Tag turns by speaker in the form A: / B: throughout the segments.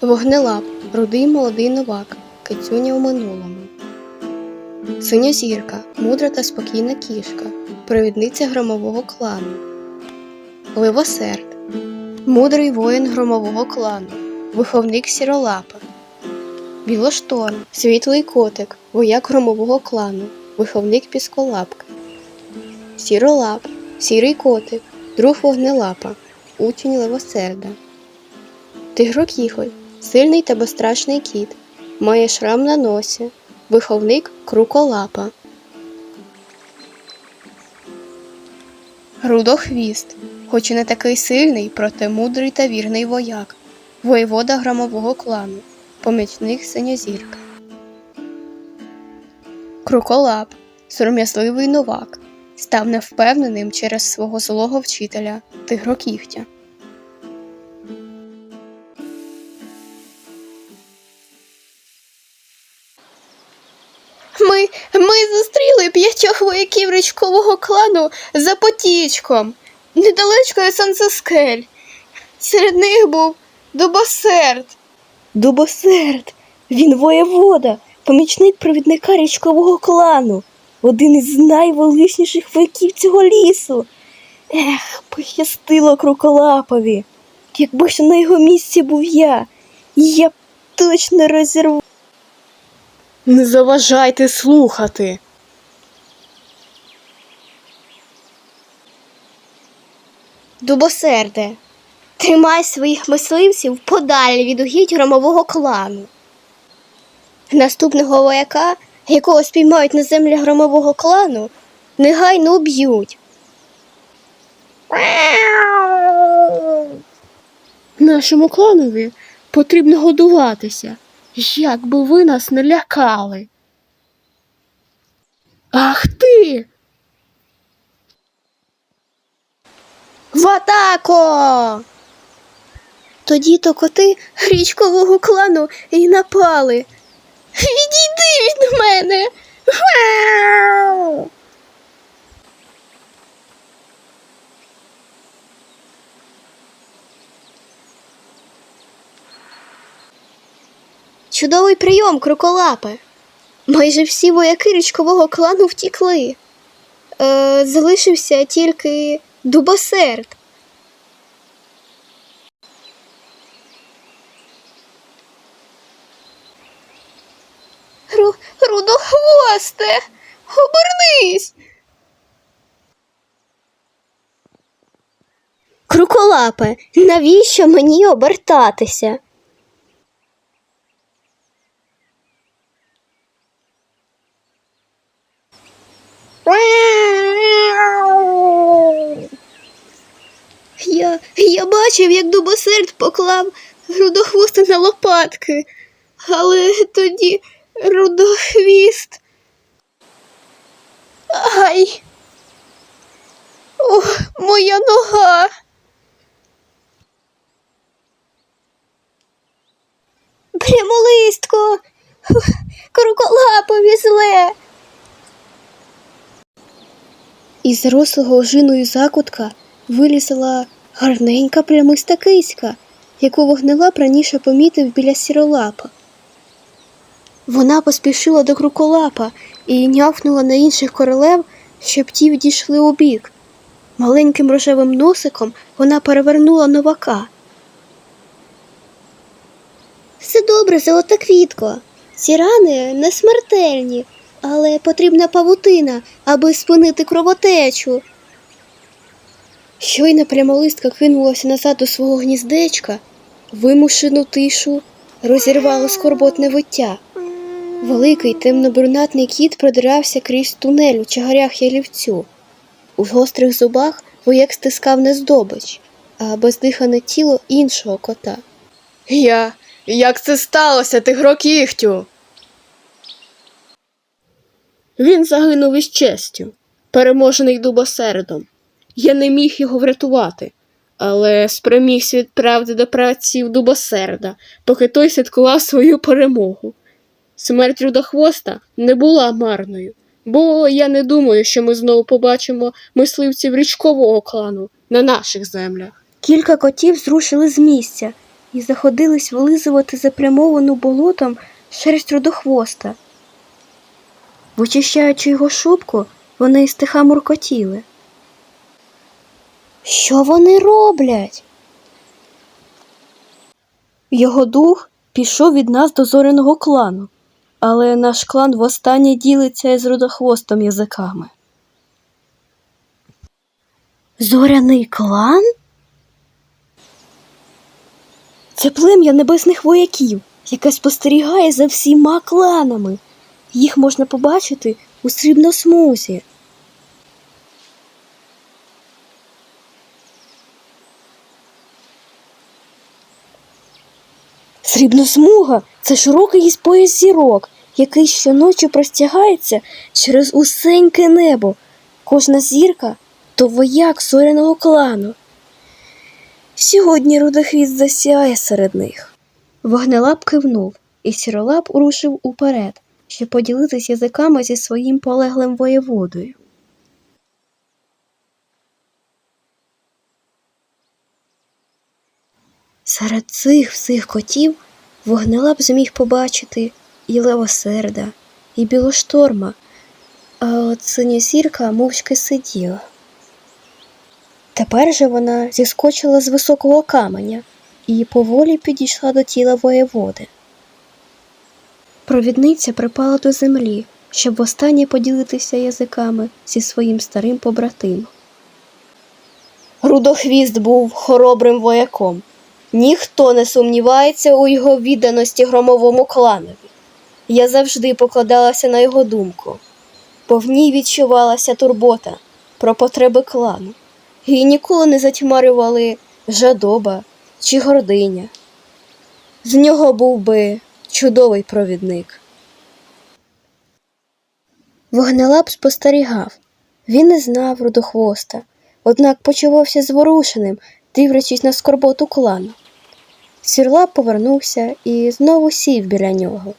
A: Вогнелап, рудий молодий новак, кицюня у минулому. Зірка, мудра та спокійна кішка, провідниця громового клану. Ливосерд, мудрий воїн громового клану, виховник сіролапа. Білошторм, світлий котик, вояк громового клану, виховник пісколапка. Сіролап, сірий котик, друг вогнелапа, учень левосерда. Тигрокіхоль, сильний та безстрашний кіт, має шрам на носі, виховник круколапа. Рудохвіст, хоч і не такий сильний, проте мудрий та вірний вояк, воєвода громового клану, помічник синьозірка. Круколап, сором'язливий новак, став невпевненим через свого злого вчителя тигрокігтя. П'ятьох вояків річкового клану за потічком, недалечко від Санцескель. Серед них був Дубосерд.
B: Дубосерд, він воєвода, помічник провідника річкового клану, один із найвеличніших вояків цього лісу. Ех, пощастило круколапові. Якби ж на його місці був я, я б точно розірвав.
A: Не заважайте слухати. Дубосерде, тримай своїх мисливців подалі від угідь громового клану. Наступного вояка, якого спіймають на землі громового клану, негайно уб'ють. Нашому кланові потрібно годуватися. Як би ви нас не лякали. Ах ти. В атаку! Тоді то коти річкового клану і напали. Відійди від мене. Вау! Чудовий прийом, кроколапе. Майже всі вояки річкового клану втікли. Е, залишився тільки дубосерд. Ру, рудохвосте, обернись. Круколапе, навіщо мені обертатися? Я, я бачив, як дубосерд поклав рудохвоста на лопатки, але тоді рудохвіст. Ай. Ох, моя нога. Прямолистко, круколапові зле. Із зарослого ожиною закутка вилізла гарненька плямиста киська, яку вогнелап раніше помітив біля сіролапа. Вона поспішила до круколапа і нявкнула на інших королев, щоб ті відійшли у бік. Маленьким рожевим носиком вона перевернула новака. Все добре, золота квітко. Ці рани не смертельні, але потрібна павутина, аби спинити кровотечу. Щойно прямолистка кинулася назад до свого гніздечка, вимушену тишу розірвало скорботне виття. Великий темно-брунатний кіт продирався крізь тунель у чагарях ялівцю. У гострих зубах вояк стискав не здобич, а бездихане тіло іншого кота. Я. Як це сталося, тигрокігтю? Він загинув із честю, переможений дубосердом. Я не міг його врятувати, але спромігся відправити до праців дубосерда, поки той святкував свою перемогу. Смерть рудохвоста не була марною, бо я не думаю, що ми знову побачимо мисливців річкового клану на наших землях. Кілька котів зрушили з місця і заходились вилизувати запрямовану болотом шерсть рудохвоста. Вичищаючи його шубку, вони стиха муркотіли. Що вони роблять? Його дух пішов від нас до зоряного клану, але наш клан востаннє ділиться із рудохвостом язиками. Зоряний клан? Це плем'я небесних вояків, яке спостерігає за всіма кланами. Їх можна побачити у срібносмузі. Срібносмуга це широкий пояс зірок, який щоночі простягається через усеньке небо. Кожна зірка то вояк зоряного клану. Сьогодні рудохвіст засяє серед них. Вогнелап кивнув, і сіролап рушив уперед, щоб поділитися язиками зі своїм полеглим воєводою. Серед цих всіх котів вогнелап зміг побачити і левосерда, і білошторма, а от синя зірка мовчки сиділа. Тепер же вона зіскочила з високого каменя і поволі підійшла до тіла воєводи. Провідниця припала до землі, щоб востаннє поділитися язиками зі своїм старим побратимом. Рудохвіст був хоробрим вояком. Ніхто не сумнівається у його відданості громовому кланові. Я завжди покладалася на його думку, бо в ній відчувалася турбота про потреби клану. Її ніколи не затьмарювали жадоба чи гординя. З нього був би чудовий провідник. Вогнелап спостерігав. Він не знав рудохвоста, однак почувався зворушеним, дивлячись на скорботу клану. Сірлап повернувся і знову сів біля нього.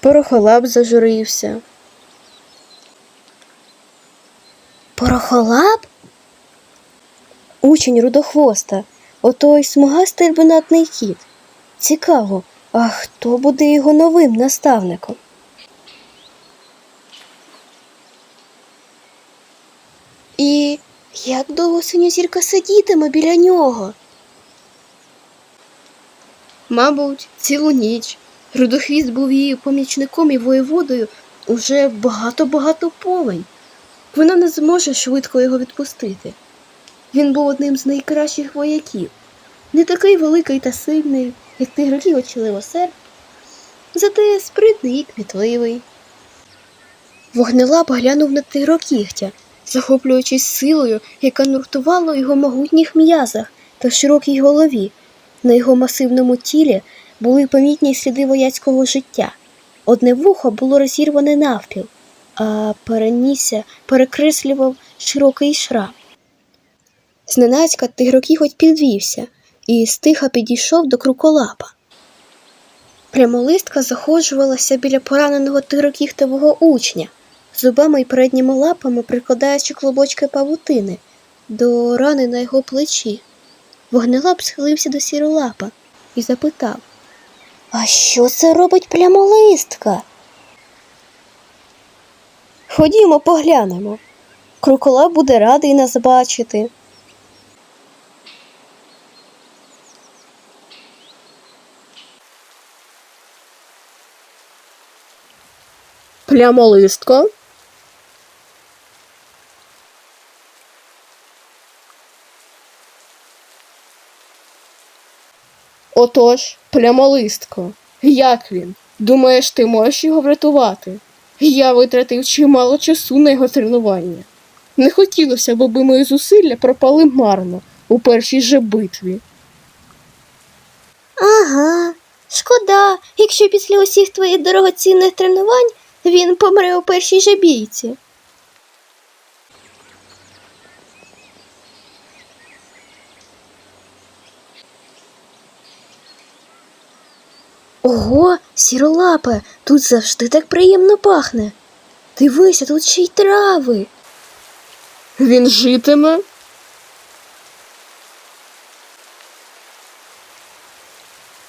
A: Порохолап зажурився. Порохолап? Учень рудохвоста, отой смугастий альбинатний кіт. Цікаво, а хто буде його новим наставником? І як довго синьозірка сидітиме біля нього? Мабуть, цілу ніч. Рудохвіст був її помічником і воєводою уже багато-багато повень. Вона не зможе швидко його відпустити. Він був одним з найкращих вояків, не такий великий та сильний, як тигролів чи левосер, зате спритний і кмітливий. Вогнелап глянув на тигрокігтя, захоплюючись силою, яка нуртувала у його могутніх м'язах та широкій голові. На його масивному тілі були помітні сліди вояцького життя. Одне вухо було розірване навпіл, а перенісся перекреслював широкий шрам. Зненацька тигрокіготь підвівся і стиха підійшов до круколапа. Прямолистка заходжувалася біля пораненого тигрокігтевого учня, зубами й передніми лапами прикладаючи клубочки павутини до рани на його плечі. Вогнелап схилився до сіролапа і запитав А що це робить плямолистка? Ходімо, поглянемо. Круколап буде радий нас бачити. Плямолистко.
C: Отож, плямолистко, як він? Думаєш, ти можеш його врятувати? Я витратив чимало часу на його тренування. Не хотілося б, аби мої зусилля пропали марно у першій же битві.
A: Ага, шкода, якщо після усіх твоїх дорогоцінних тренувань він помре у першій же бійці. Ого, сіролапе, тут завжди так приємно пахне. Дивися, тут ще й трави.
C: Він житиме.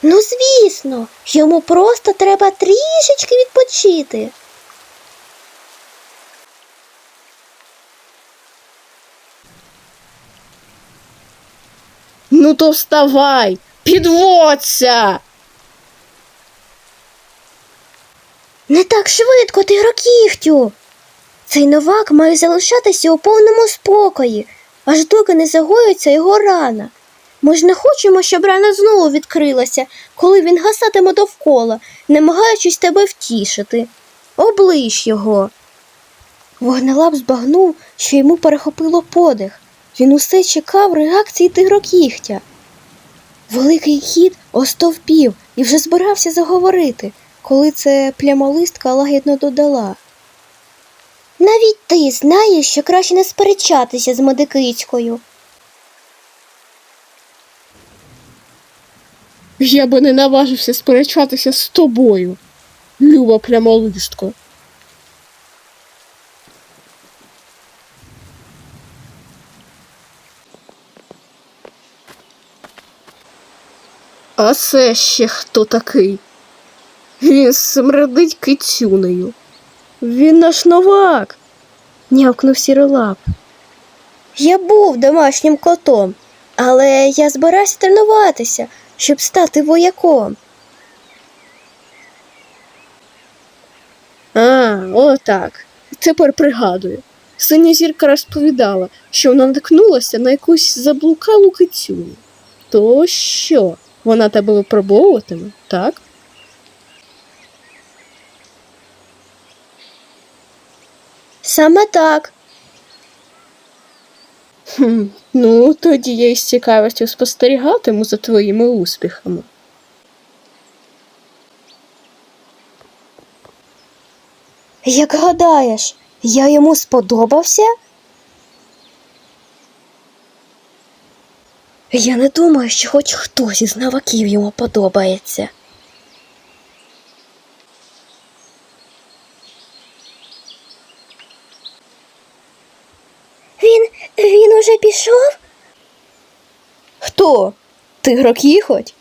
B: Ну, звісно, йому просто треба трішечки відпочити.
C: Ну то вставай, підводься.
B: Не так швидко, ти тигрокігтю. Цей новак має залишатися у повному спокої, аж доки не загоїться його рана. Ми ж не хочемо, щоб рана знову відкрилася, коли він гасатиме довкола, намагаючись тебе втішити. Оближ його. Вогнелап збагнув, що йому перехопило подих. Він усе чекав реакції тигрокігтя. Великий кіт остовпів і вже збирався заговорити, коли це плямолистка лагідно додала. Навіть ти знаєш, що краще не сперечатися з медикицькою.
C: Я би не наважився сперечатися з тобою, люба плямолистко. А це ще хто такий? Він смердить кицюнею.
B: Він наш новак. нявкнув сіролап. Я був домашнім котом, але я збирався тренуватися, щоб стати вояком.
C: А, отак. Тепер пригадую. Синя зірка розповідала, що вона наткнулася на якусь заблукалу кицюню. То що? Вона тебе випробовуватиме, так?
B: Саме так.
C: Хм, ну, тоді я із цікавістю спостерігатиму за твоїми успіхами.
B: Як гадаєш, я йому сподобався? Я не думаю, що хоч хтось із новаків йому подобається. Він він уже пішов?
A: Хто? Тигрок їхоть?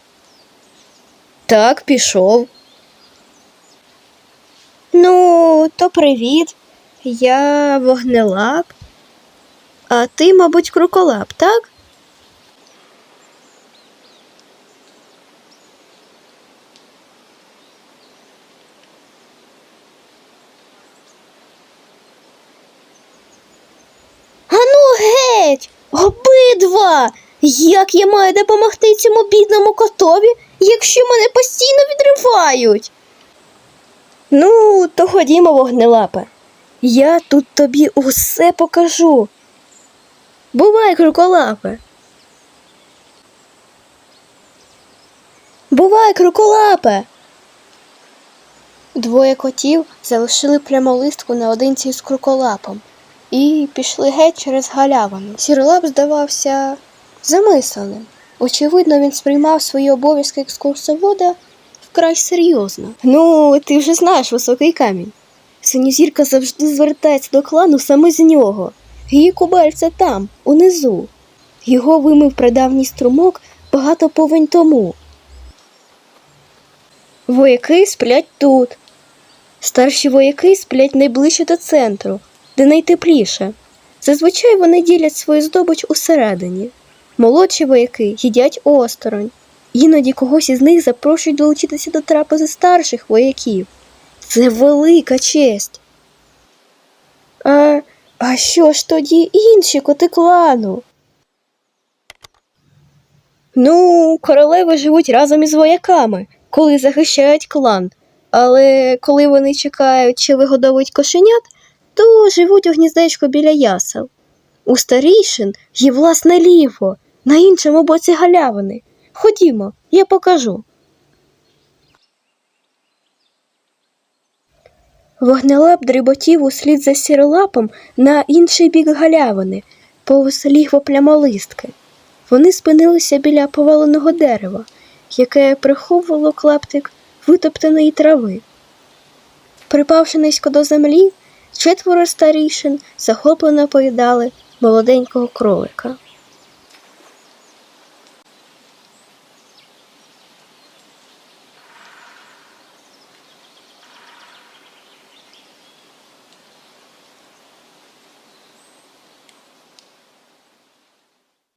A: Так, пішов. Ну, то привіт. Я вогнелап. А ти, мабуть, круколап, так?
B: Ану геть! Обидва! Як я маю допомогти цьому бідному котові, якщо мене постійно відривають?
A: Ну, то ходімо, вогнелапе. Я тут тобі усе покажу. Бувай, круколапе. Бувай, круколапе. Двоє котів залишили прямолистку наодинці з круколапом і пішли геть через галявину. Сіролап здавався замисленим. Очевидно, він сприймав свої обов'язки екскурсовода вкрай серйозно. Ну, ти вже знаєш високий камінь. Синьозірка завжди звертається до клану саме з нього. Її кубельце там, унизу. Його вимив прадавній струмок багато повень тому. Вояки сплять тут. Старші вояки сплять найближче до центру, де найтепліше. Зазвичай вони ділять свою здобич усередині. Молодші вояки їдять осторонь. Іноді когось із них запрошують долучитися до трапези старших вояків. Це велика честь. А, а що ж тоді інші коти клану? Ну, королеви живуть разом із вояками, коли захищають клан. Але коли вони чекають чи вигодовують кошенят, то живуть у гніздечку біля ясел. У старішин є власне ліво, на іншому боці галявини. Ходімо, я покажу. Вогнелап дріботів услід за сіролапом на інший бік галявини, повз лігво плямолистки. Вони спинилися біля поваленого дерева, яке приховувало клаптик витоптаної трави. Припавши низько до землі, четверо старішин захоплено поїдали молоденького кролика.